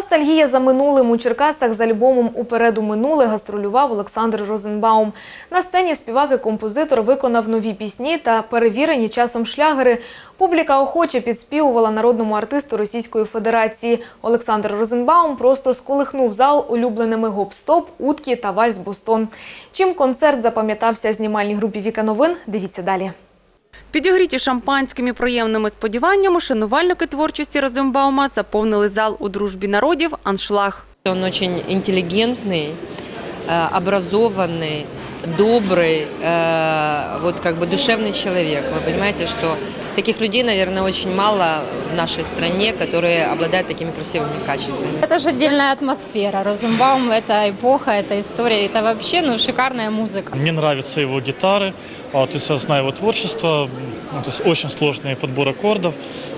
Ностальгія за минулим у Черкасах з альбомом Упереду минуле гастролював Олександр Розенбаум. На сцені співак і композитор виконав нові пісні та перевірені часом шлягери. Публіка охоче підспівувала народному артисту Російської Федерації. Олександр Розенбаум просто сколихнув зал улюбленими гоп-стоп, утки та вальс Бостон. Чим концерт запам'ятався знімальній групі Віка Новин? Дивіться далі. Підігріті шампанським і приємними сподіваннями, шанувальники творчості Розенбаума заповнили зал у дружбі народів «Аншлаг». Он очень интеллигентный, э, образованный, добрый, э, вот как бы душевный человек. Вы понимаете, что таких людей, наверное, очень мало в нашей стране, которые обладают такими красивыми качествами. Это же отдельная атмосфера. Розенбаум – это эпоха, это история, это вообще ну, шикарная музыка. Мне нравятся его гитары, а, то есть я знаю его творчество, ну, то есть очень сложный подбор аккордов,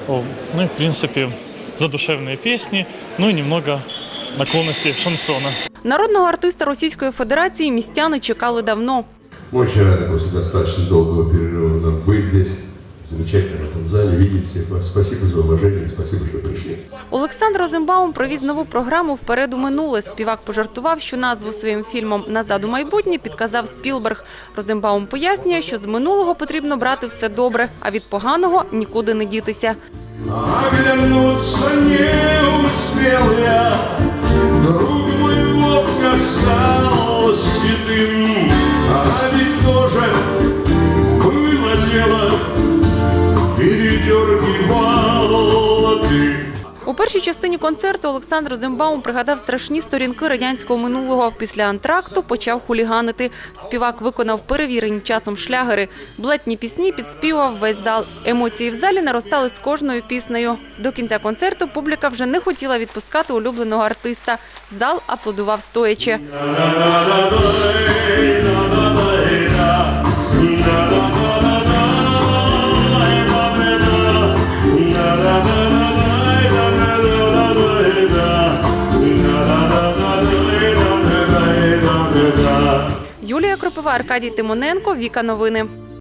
О, ну и в принципе задушевные песни, ну и немного наклонностей шансона. Народного артиста Російської Федерації містяни чекали давно. Мы очень рады после достаточно долгого перерыва нам быть здесь, Замечательно в этом зале, видеть всех вас. Спасибо за уважение, спасибо, что пришли. Олександр Розенбаум провіз нову програму «Вперед у минуле». Співак пожартував, що назву своїм фільмом «Назад у майбутнє» підказав Спілберг. Розенбаум пояснює, що з минулого потрібно брати все добре, а від поганого нікуди не дітися. Оглянуться не У першій частині концерту Олександр Розенбаум пригадав страшні сторінки радянського минулого. Після антракту почав хуліганити. Співак виконав перевірені часом шлягери. Блетні пісні підспівав весь зал. Емоції в залі наростали з кожною піснею. До кінця концерту публіка вже не хотіла відпускати улюбленого артиста. Зал аплодував стоячи. Юлія Кропива, Аркадій Тимоненко, Віка Новини.